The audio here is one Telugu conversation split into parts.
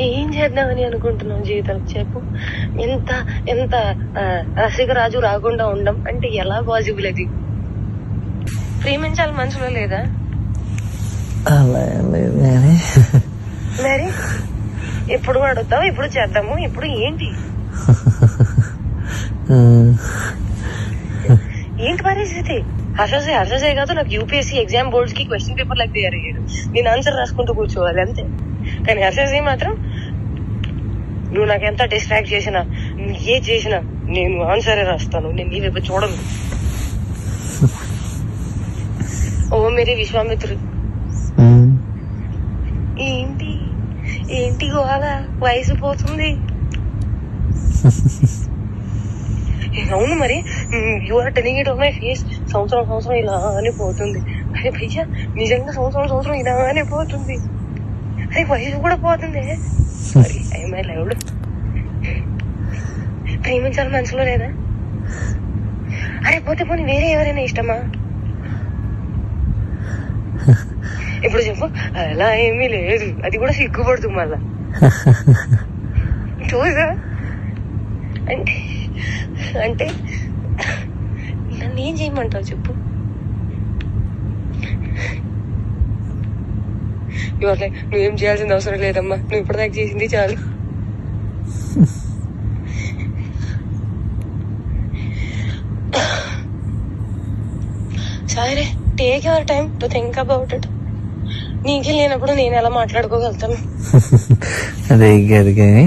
ఏం చేద్దామని అనుకుంటున్నావు జీవితం? చెప్పు. ఎంత ఎంత రసికరాజు రాకుండా ఉండం అంటే ఎలా పాసిబుల్ అది ప్రేమించాలి మనసులో లేదా? మరి? ఎప్పుడు అడుగుతావు? ఇప్పుడు చేద్దాము? ఇప్పుడు ఏంటి? ఏంటి పరిస్థితి? హర్షసే హర్షసే కాదు నాకు యూపీఎస్సీ ఎగ్జామ్ బోర్డ్స్కి క్వశ్చన్ పేపర్ లాగా తయారు అయ్యాడు నేను ఆన్సర్ రాసుకుంటూ కూర్చోవాలి అంతే. కానీ హర్షసే మాత్రం నువ్వు నాకు ఎంత డిస్ట్రాక్ట్ చేసినా నువ్వు ఏ చేసినా నేను ఆన్సరే రాస్తాను నేను నీ వైపు చూడను. ఓ మేరీ విశ్వామిత్రుడు. ఏంటి? ఏంటి గోవాల వయసు పోతుంది. అవును మరి. You are telling it of my face సంవత్సరం సంవత్సరం ఇలానే పోతుంది. అరే భయ్యా నిజంగా సంవత్సరం సంవత్సరం ఇలానే పోతుంది. అరే వయసు కూడా పోతుంది. సారీ. ప్రేమించాలి మనసులో లేదా? అరే పోతే పోనీ వేరే ఎవరైనా ఇష్టమా? ఇప్పుడు చెప్పు అలా ఏమీ లేదు. అది కూడా సిగ్గుపడుతుంది మళ్ళా. చూసా? అంటే అంటే నన్ను ఏం చేయమంటావు చెప్పు. ఇవాళ నువ్వేం చేయాల్సిన అవసరం లేదమ్మా. నువ్వు ఇప్పటిదాకా చేసింది చాలు. సరే take your time to think about it నీకే లేనప్పుడు నేను ఎలా మాట్లాడుకోగలుగుతాను? అదే కానీ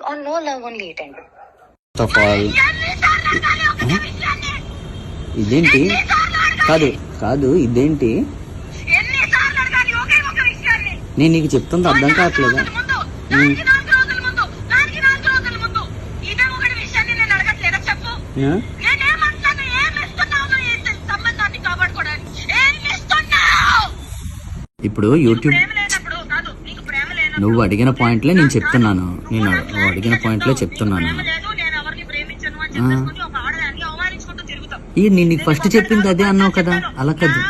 On no love only it ended. First of all ఇదేంటి? కాదు కాదు ఇదేంటి? నేను నీకు చెప్తుంది అర్థం కావట్లేదా? ఇప్పుడు యూట్యూబ్ నువ్వు అడిగిన పాయింట్లే నేను చెప్తున్నాను. నేను నువ్వు అడిగిన పాయింట్లే చెప్తున్నాను. ఈ నేను నీకు ఫస్ట్ చెప్పింది అదే అన్నావు కదా. అలా కాదు.